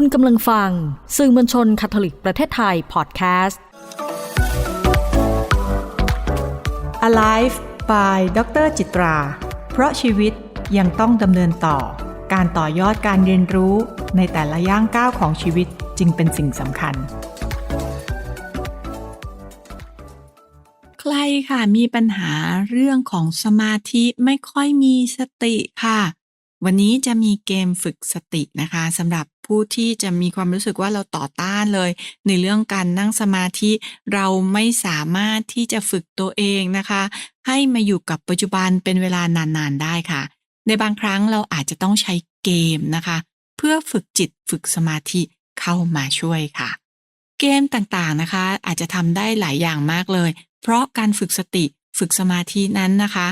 คุณกำลังฟัง สื่อมวลชนคาทอลิกประเทศไทยพอดแคสต์ Alive by ดรจิตรา เพราะชีวิตยังต้องดำเนินต่อ การต่อยอดการเรียนรู้ในแต่ละย่างก้าวของชีวิตจึงเป็นสิ่งสำคัญ ใครค่ะมีปัญหาเรื่องของสมาธิไม่ค่อยมีสติค่ะ วันนี้จะมีเกมฝึกสตินะคะสำหรับผู้ที่จะมีความรู้สึกว่าเราต่อต้านเลย ในเรื่องการนั่งสมาธิเราไม่สามารถที่จะฝึกตัวเองนะคะ ให้มาอยู่กับปัจจุบันเป็นเวลานานๆได้ค่ะ ในบางครั้งเราอาจจะต้องใช้เกมนะคะ เพื่อฝึกจิตฝึกสมาธิเข้ามาช่วยค่ะ เกมต่างๆนะคะ อาจจะทำได้หลายอย่างมากเลย เพราะการฝึกสติฝึกสมาธินั้นนะคะ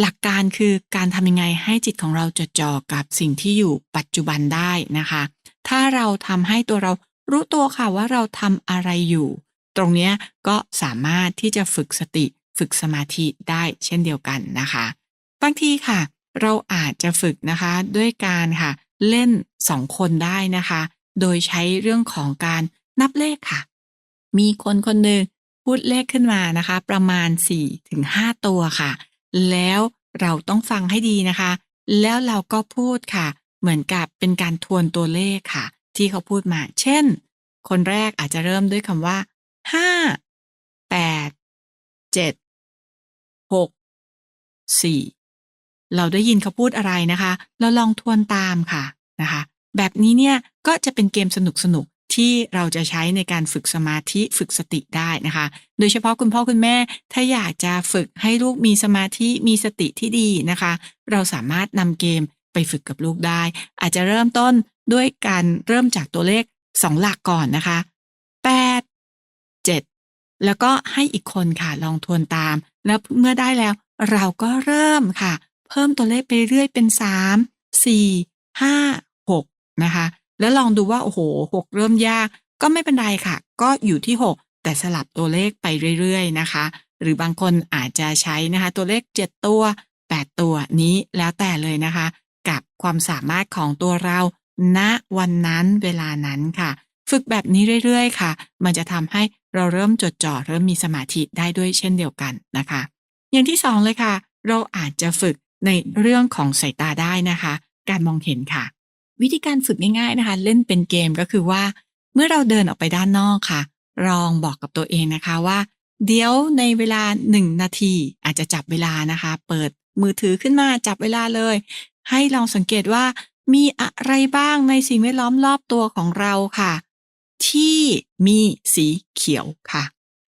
หลักการคือการทำยังไงให้จิตของเราจดจ่อกับสิ่งที่อยู่ปัจจุบันได้นะคะ ถ้าเราทำให้ตัวเรารู้ตัวค่ะว่าเราทำอะไรอยู่ ตรงนี้ก็สามารถที่จะฝึกสติฝึกสมาธิได้เช่นเดียวกันนะคะ บางทีค่ะ เราอาจจะฝึกนะคะด้วยการค่ะ เล่นสองคนได้นะคะ โดยใช้เรื่องของการนับเลขค่ะ มีคนคนหนึ่งพูดเลขขึ้นมานะคะ ประมาณ4-5ตัวค่ะ แล้วเราต้องฟังให้ดีนะคะ แล้วเราก็พูดค่ะ เหมือนกับเป็นการทวนตัวเลขค่ะ ที่เขาพูดมา เช่น คนแรกอาจจะเริ่มด้วยคำว่าห้าแปดเจ็ดหกสี่เราได้ยินเขาพูดอะไรนะคะ เราลองทวนตามค่ะนะคะ แบบนี้เนี่ยก็จะเป็นเกมสนุกๆ ที่เราจะใช้ในการฝึกสมาธิฝึกสติได้นะคะ โดยเฉพาะคุณพ่อคุณแม่ ถ้าอยากจะฝึกให้ลูกมีสมาธิมีสติที่ดีนะคะ เราสามารถนำเกมไปฝึกกับลูกได้ อาจจะเริ่มต้นด้วยการเริ่มจากตัวเลข2หลักก่อนนะคะ8 7แล้วก็ให้อีกคนค่ะลองทวนตาม แล้วเมื่อได้แล้วเราก็เริ่มค่ะ เพิ่มตัวเลขไปเรื่อยเป็น3 4 5 6นะคะ แล้วลองดูว่าโอ้โห6เริ่มยากก็ไม่เป็นไรค่ะ ก็อยู่ที่ 6 แต่สลับตัวเลขไปเรื่อยๆนะคะ หรือบางคนอาจจะใช้นะคะ ตัวเลข 7 ตัว 8 ตัวนี้แล้วแต่เลยนะคะ กับความสามารถของตัวเราณวันนั้นเวลานั้นค่ะ ฝึกแบบนี้เรื่อยๆ ค่ะ มันจะทำให้เราเริ่มจดจ่อเริ่มมีสมาธิได้ด้วยเช่นเดียวกันนะคะ อย่างที่สองเลยค่ะ เราอาจจะฝึกในเรื่องของสายตาได้นะคะ การมองเห็นค่ะ วิธีการฝึกง่ายๆนะคะ เล่นเป็นเกมก็คือว่า เมื่อเราเดินออกไปด้านนอกค่ะลองบอกกับตัวเองนะคะว่า เดี๋ยวในเวลาหนึ่งนาทีอาจจะจับเวลานะคะ เปิดมือถือขึ้นมาจับเวลาเลย ให้ลองสังเกตว่ามีอะไรบ้างในสิ่งแวดล้อมรอบตัวของเราค่ะ ที่มีสีเขียวค่ะ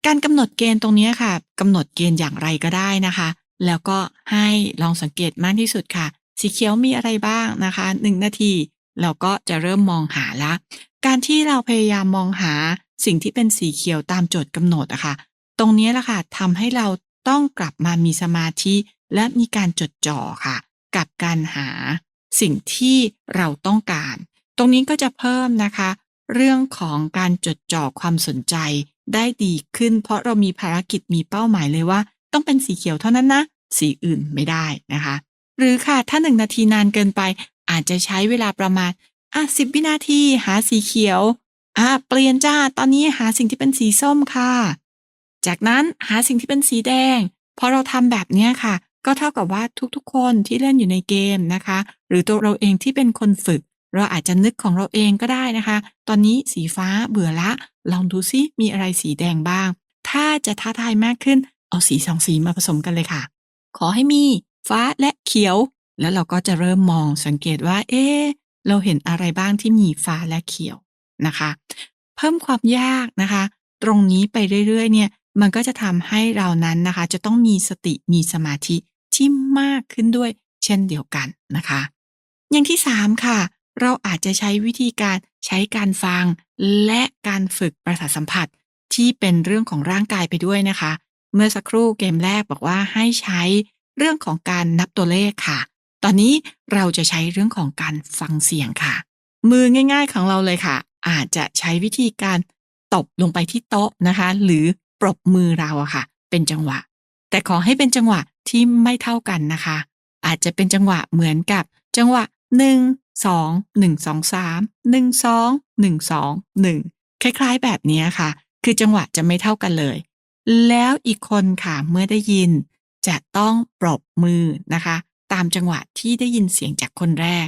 การกำหนดเกณฑ์ตรงนี้ค่ะกำหนดเกณฑ์อย่างไรก็ได้นะคะ แล้วก็ให้ลองสังเกตมากที่สุดค่ะ สีเขียวมีอะไรบ้างนะคะหนึ่งนาที เราก็จะเริ่มมองหาละ การที่เราพยายามมองหาสิ่งที่เป็นสีเขียวตามโจทย์กำหนดอะค่ะ ตรงนี้แหละค่ะทำให้เราต้องกลับมามีสมาธิและมีการจดจ่อค่ะ กับการหาสิ่งที่เราต้องการ ตรงนี้ก็จะเพิ่มนะคะ เรื่องของการจดจ่อความสนใจได้ดีขึ้น เพราะเรามีภารกิจมีเป้าหมายเลยว่า ต้องเป็นสีเขียวเท่านั้นนะ สีอื่นไม่ได้นะคะ หรือค่ะถ้าหนึ่งนาทีนานเกินไป อาจจะใช้เวลาประมาณอะสิบวินาทีหาสีเขียวอะเปลี่ยนจ้าตอนนี้หาสิ่งที่เป็นสีส้มค่ะ จากนั้นหาสิ่งที่เป็นสีแดงพอเราทำแบบเนี้ยค่ะ ก็เท่ากับว่าทุกๆ คนที่เล่นอยู่ในเกมนะคะ หรือตัวเราเองที่เป็นคนฝึก เราอาจจะนึกของเราเองก็ได้นะคะ ตอนนี้สีฟ้าเบื่อละ ลองดูซิมีอะไรสีแดงบ้าง ถ้าจะท้าทายมากขึ้น เอาสีสองสีมาผสมกันเลยค่ะ ขอให้มี ฟ้าและเขียว แล้วเราก็จะเริ่มมองสังเกตว่า เอ๊เราเห็นอะไรบ้างที่มีฟ้าและเขียวนะคะ เพิ่มความยากนะคะ ตรงนี้ไปเรื่อยๆ เนี่ยมันก็จะทำให้เรานั้นนะคะ จะต้องมีสติมีสมาธิที่มากขึ้นด้วยเช่นเดียวกันนะคะ อย่างที่สามค่ะ เราอาจจะใช้วิธีการใช้การฟังและการฝึกประสาทสัมผัสที่เป็นเรื่องของร่างกายไปด้วยนะคะ เมื่อสักครู่เกมแรกบอกว่าให้ใช้ เรื่องของการนับตัวเลขค่ะ ตอนนี้เราจะใช้เรื่องของการฟังเสียงค่ะ มือง่าย ๆของเราเลยค่ะ อาจจะใช้วิธีการตบลงไปที่โต๊ะนะคะ หรือปรบมือเราอะค่ะ เป็นจังหวะ แต่ขอให้เป็นจังหวะที่ไม่เท่ากันนะคะ อาจจะเป็นจังหวะเหมือนกับจังหวะหนึ่ง2 1 2 3 1 2 1 2 1คล้ายๆแบบนี้ค่ะ คือจังหวะจะไม่เท่ากันเลย แล้วอีกคนค่ะเมื่อได้ยิน จะต้องปรบมือนะคะ ตามจังหวะที่ได้ยินเสียงจากคนแรก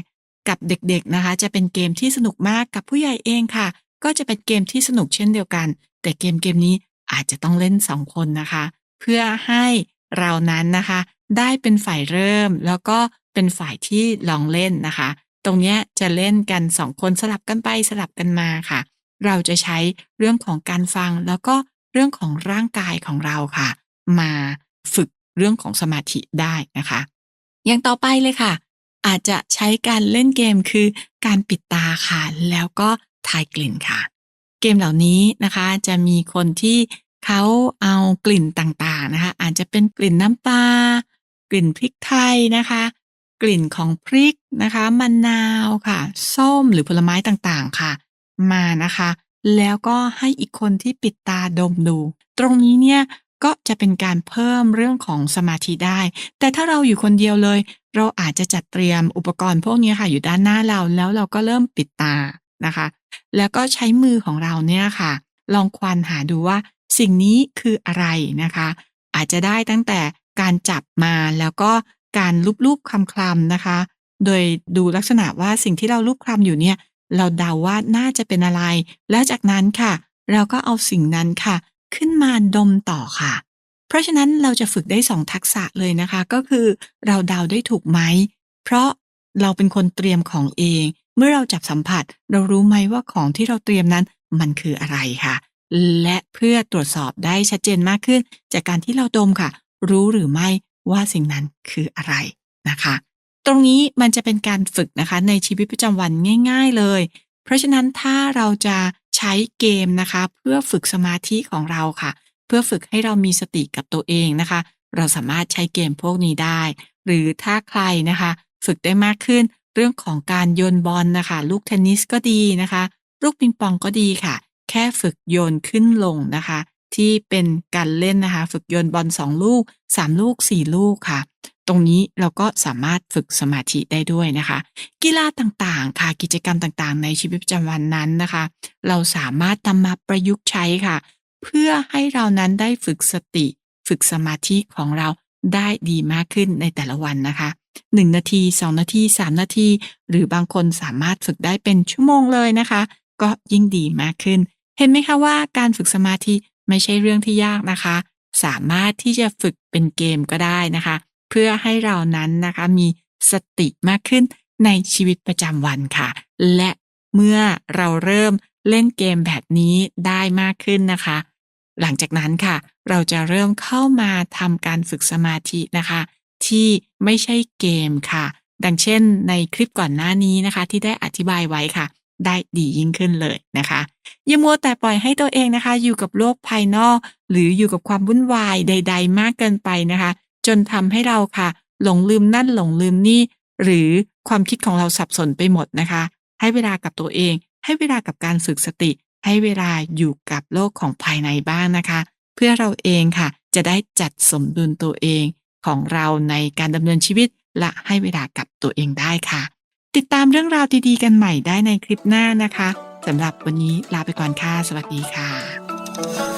กับเด็กๆนะคะ จะเป็นเกมที่สนุกมากกับผู้ใหญ่เองค่ะ ก็จะเป็นเกมที่สนุกเช่นเดียวกัน แต่เกมเกมนี้อาจจะต้องเล่นสองคนนะคะ เพื่อให้เรานั้นนะคะ ได้เป็นฝ่ายเริ่ม แล้วก็เป็นฝ่ายที่ลองเล่นนะคะ ตรงเนี้ยจะเล่นกันสองคนสลับกันไปสลับกันมาค่ะ เราจะใช้เรื่องของการฟังแล้วก็เรื่องของร่างกายของเราค่ะ มาฝึก เรื่องของสมาธิได้นะคะ อย่างต่อไปเลยค่ะ อาจจะใช้การเล่นเกมคือการปิดตาค่ะ แล้วก็ทายกลิ่นค่ะ เกมเหล่านี้นะคะจะมีคนที่เขาเอากลิ่นต่างๆนะคะ อาจจะเป็นกลิ่นน้ำปลากลิ่นพริกไทยนะคะ กลิ่นของพริกนะคะมะนาวค่ะ ส้มหรือผลไม้ต่างๆค่ะ มานะคะ แล้วก็ให้อีกคนที่ปิดตาดมดู ตรงนี้เนี่ย ก็จะเป็นการเพิ่มเรื่องของสมาธิได้ แต่ถ้าเราอยู่คนเดียวเลย เราอาจจะจัดเตรียมอุปกรณ์พวกนี้ค่ะอยู่ด้านหน้าเราแล้วเราก็เริ่มปิดตานะคะ แล้วก็ใช้มือของเราเนี่ยค่ะ ลองควานหาดูว่าสิ่งนี้คืออะไรนะคะ อาจจะได้ตั้งแต่การจับมาแล้วก็การลูบๆคลำๆนะคะ โดยดูลักษณะว่าสิ่งที่เราลูบคลำอยู่เนี่ย เราเดาว่าน่าจะเป็นอะไร แล้วจากนั้นค่ะ เราก็เอาสิ่งนั้นค่ะ ขึ้นมาดมต่อค่ะ เพราะฉะนั้นเราจะฝึกได้สองทักษะเลยนะคะ ก็คือเราเดาได้ถูกไหม เพราะเราเป็นคนเตรียมของเอง เมื่อเราจับสัมผัส เรารู้ไหมว่าของที่เราเตรียมนั้นมันคืออะไรค่ะ และเพื่อตรวจสอบได้ชัดเจนมากขึ้น จากการที่เราดมค่ะ รู้หรือไม่ว่าสิ่งนั้นคืออะไรนะคะ ตรงนี้มันจะเป็นการฝึกนะคะในชีวิตประจำวันง่าย ๆเลย เพราะฉะนั้นถ้าเราจะ ใช้เกมนะคะ เพื่อฝึกสมาธิของเราค่ะ เพื่อฝึกให้เรามีสติกับตัวเองนะคะ เราสามารถใช้เกมพวกนี้ได้ หรือถ้าใครนะคะ ฝึกได้มากขึ้นเรื่องของการโยนบอลนะคะ ลูกเทนนิสก็ดีนะคะ ลูกปิงปองก็ดีค่ะ แค่ฝึกโยนขึ้นลงนะคะ ที่เป็นการเล่นนะคะ ฝึกโยนบอลสองลูกสามลูกสี่ลูกค่ะ ตรงนี้เราก็สามารถฝึกสมาธิได้ด้วยนะคะ กีฬาต่างๆ ค่ะ กิจกรรมต่างๆ ในชีวิตประจำวันนั้นนะคะ เราสามารถนำมาประยุกต์ใช้ค่ะ เพื่อให้เรานั้นได้ฝึกสติ ฝึกสมาธิของเราได้ดีมากขึ้นในแต่ละวันนะคะ 1 นาที 2 นาที 3 นาที หรือบางคนสามารถฝึกได้เป็นชั่วโมงเลยนะคะ ก็ยิ่งดีมากขึ้น เห็นไหมคะว่าการฝึกสมาธิไม่ใช่เรื่องที่ยากนะคะ สามารถที่จะฝึกเป็นเกมก็ได้นะคะ เพื่อให้เรานั้นนะคะมีสติมากขึ้นในชีวิตประจำวันค่ะ และเมื่อเราเริ่มเล่นเกมแบบนี้ได้มากขึ้นนะคะ หลังจากนั้นค่ะ เราจะเริ่มเข้ามาทำการฝึกสมาธินะคะ ที่ไม่ใช่เกมค่ะ ดังเช่นในคลิปก่อนหน้านี้นะคะ ที่ได้อธิบายไว้ค่ะ ได้ดียิ่งขึ้นเลยนะคะอย่ามัวแต่ปล่อยให้ตัวเองนะคะ อยู่กับโลกภายนอก หรืออยู่กับความวุ่นวายใด ๆ มากเกินไปนะคะ จนทำให้เราค่ะ หลงลืมนั่นหลงลืมนี่ หรือความคิดของเราสับสนไปหมดนะคะ ให้เวลากับตัวเอง ให้เวลากับการฝึกสติ ให้เวลาอยู่กับโลกของภายในบ้างนะคะ เพื่อเราเองค่ะ จะได้จัดสมดุลตัวเองของเราในการดำเนินชีวิต และให้เวลากับตัวเองได้ค่ะ ติดตามเรื่องราวดีๆกันใหม่ได้ในคลิปหน้านะคะสำหรับวันนี้ลาไปก่อนค่ะ สวัสดีค่ะ